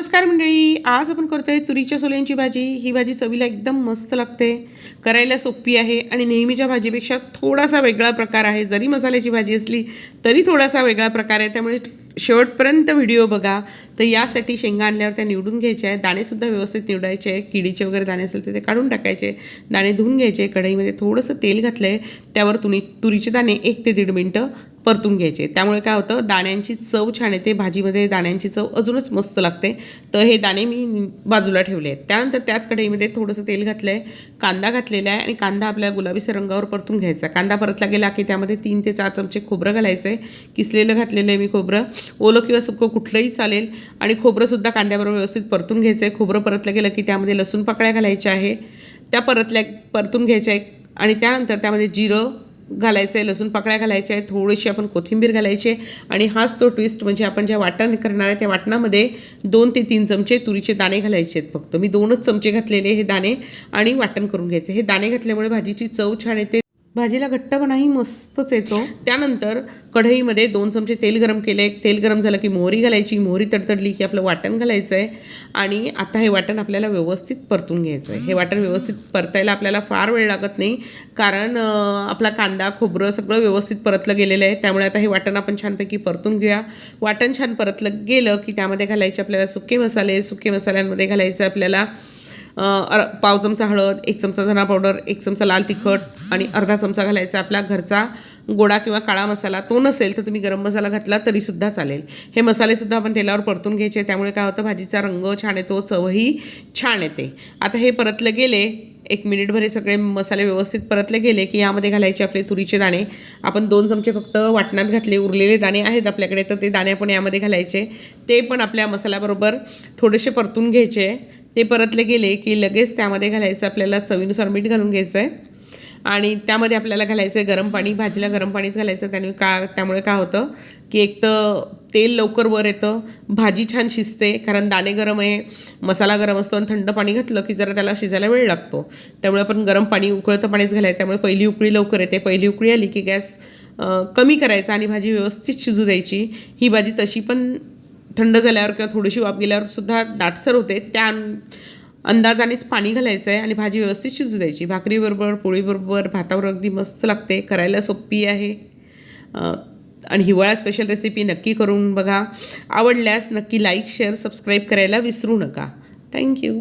नमस्कार मंडळी आज आपण करतोय तुरीच्या सोल्यांची भाजी. ही भाजी चवीला एकदम मस्त लागते करायला सोपी आहे आणि नेहमीच्या भाजीपेक्षा थोडासा वेगळा प्रकार आहे. जरी मसाल्याची भाजी असली तरी थोडासा वेगळा प्रकार आहे. त्यामुळे शेवटपर्यंत व्हिडिओ बघा. तर यासाठी शेंगा आणल्यावर त्या निवडून घ्यायच्या आहेत. दाणेसुद्धा व्यवस्थित निवडायचे आहे किडीचे वगैरे दाणे असेल तर ते काढून टाकायचे दाणे धुवून घ्यायचे कढईमध्ये थोडंसं तेल घातलं आहे त्यावर तुनी तुरीचे दाणे एक ते दीड मिनटं परतून घ्यायचे. त्यामुळे काय होतं दाण्यांची चव छान येते. भाजीमध्ये दाण्यांची चव अजूनच मस्त लागते. तर हे दाणे मी बाजूला ठेवले आहेत. त्यानंतर त्याच कढईमध्ये थोडंसं तेल घातलं आहे कांदा घातलेला आहे आणि कांदा आपल्या गुलाबीच्या रंगावर परतून घ्यायचा. कांदा परतला गेला की त्यामध्ये तीन ते चार चमचे खोबरं घालायचं आहे किसलेलं घातलेलं आहे मी खोबरं. ओलं किंवा सुकं कुठलंही चालेल. आणि खोबरंसुद्धा कांद्याबरोबर व्यवस्थित परतून घ्यायचं आहे खोबरं परतलं गेलं की त्यामध्ये लसूण पाकळ्या घालायच्या आहे. त्या परतल्या परतून घ्यायच्या आहे आणि त्यानंतर त्यामध्ये जिरं घालायचं आहे लसूण पाकळ्या घालायच्या आहे थोडीशी आपण कोथिंबीर घालायची आहे आणि हाच तो ट्विस्ट म्हणजे आपण ज्या वाटण करणार आहे त्या वाटणामध्ये दोन ते तीन चमचे तुरीचे दाणे घालायचे आहेत फक्त. मी दोनच चमचे घातलेले हे दाणे आणि वाटण करून घ्यायचे. हे दाणे घातल्यामुळे भाजीची चव छान येते. भाजीला घट्टपणाही मस्तच येतो. त्यानंतर कढईमध्ये दोन चमचे तेल गरम केले. तेल गरम झालं की मोहरी घालायची. मोहरी तडतडली की आपलं वाटण घालायचं आहे आणि आता हे वाटण आपल्याला व्यवस्थित परतून घ्यायचं आहे हे वाटण व्यवस्थित परतायला आपल्याला फार वेळ लागत नाही. कारण आपला कांदा खोबरं सगळं व्यवस्थित परतलं गेलेलं आहे. त्यामुळे आता हे वाटण आपण छानपैकी परतून घेऊया. वाटण छान परतलं गेलं की त्यामध्ये घालायचे आपल्याला सुके मसाले. सुके मसाल्यांमध्ये घालायचं आपल्याला अर पाव चमचा हळद एक चमचा धना पावडर एक चमचा लाल तिखट आणि अर्धा चमचा घालायचा आपला घरचा गोडा किंवा काळा मसाला तो नसेल तर तुम्ही गरम मसाला घातला तरीसुद्धा चालेल. हे मसालेसुद्धा आपण तेलावर परतून घ्यायचे त्यामुळे काय होतं? भाजीचा रंग छान येतो चवही छान येते. आता हे परतलं गेले एक मिनिटभर हे सगळे मसाले व्यवस्थित परतले गेले की यामध्ये घालायचे आपले तुरीचे दाणे. आपण दोन चमचे फक्त वाटणात घातले उरलेले दाणे आहेत आपल्याकडे तर ते दाणे आपण यामध्ये घालायचे. ते पण आपल्या मसाल्याबरोबर थोडेसे परतून घ्यायचे. ते परतले गेले की लगेच त्यामध्ये घालायचं आपल्याला चवीनुसार मीठ घालून घ्यायचं आहे आणि त्यामध्ये आपल्याला घालायचं आहे गरम पाणी भाजीला गरम पाणीच घालायचं. त्याने का त्यामुळे काय होतं की एक तर तेल लवकर वर येतं भाजी छान शिजते कारण दाणे गरम आहे मसाला गरम असतो आणि थंड पाणी घातलं की जरा त्याला शिजायला वेळ लागतो. त्यामुळे आपण गरम पाणी उकळतं पाणीच घालायचं. त्यामुळे पहिली उकळी लवकर येते. पहिली उकळी आली की गॅस कमी करायचा आणि भाजी व्यवस्थित शिजू द्यायची. ही भाजी तशी पण थंड झाल्यावर किंवा थोडीशी वाफ गेल्यावर सुद्धा दाटसर होते. त्या अंदाजानेच पाणी घालायचं आहे आणि भाजी व्यवस्थित शिजू द्यायची भाकरीबरोबर पोळीबरोबर भातावर अगदी मस्त लागते. करायला सोपी आहे. आणि हिवाळा स्पेशल रेसिपी नक्की करून बघा. आवडल्यास नक्की लाईक शेअर सबस्क्राईब करायला विसरू नका. थँक्यू